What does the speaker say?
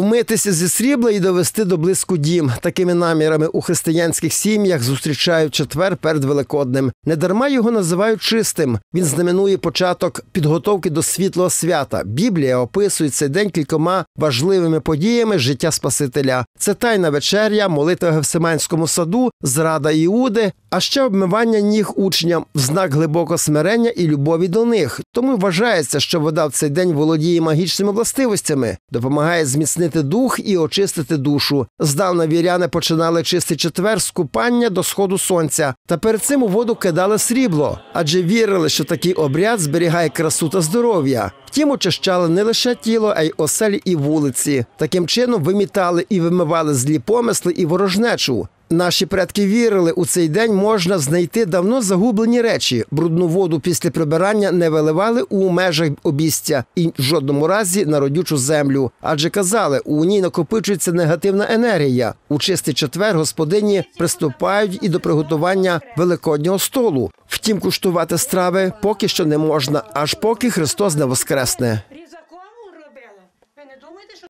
Вмитися зі срібла і довести до блиску дім. Такими намірами у християнських сім'ях зустрічають четвер перед Великоднем. Недарма його називають чистим. Він знаменує початок підготовки до світлого свята. Біблія описує цей день кількома важливими подіями життя Спасителя. Це тайна вечеря, молитва в Гевсиманському саду, зрада Іуди, а ще обмивання ніг учням в знак глибокого смирення і любові до них. Тому вважається, що вода в цей день володіє магічними властивостями, допомагає зміцнити дух і очистити душу. Здавна віряни починали чистий четвер з купання до сходу сонця, та перед цим у воду кидали срібло, адже вірили, що такий обряд зберігає красу та здоров'я. Втім, очищали не лише тіло, а й оселі і вулиці. Таким чином вимітали і вимивали злі помисли і ворожнечу. Наші предки вірили, у цей день можна знайти давно загублені речі. Брудну воду після прибирання не виливали у межах обістя і в жодному разі на родючу землю. Адже казали, у ній накопичується негативна енергія. У чистий четвер господині приступають і до приготування великоднього столу. Втім, куштувати страви поки що не можна, аж поки Христос не воскресне.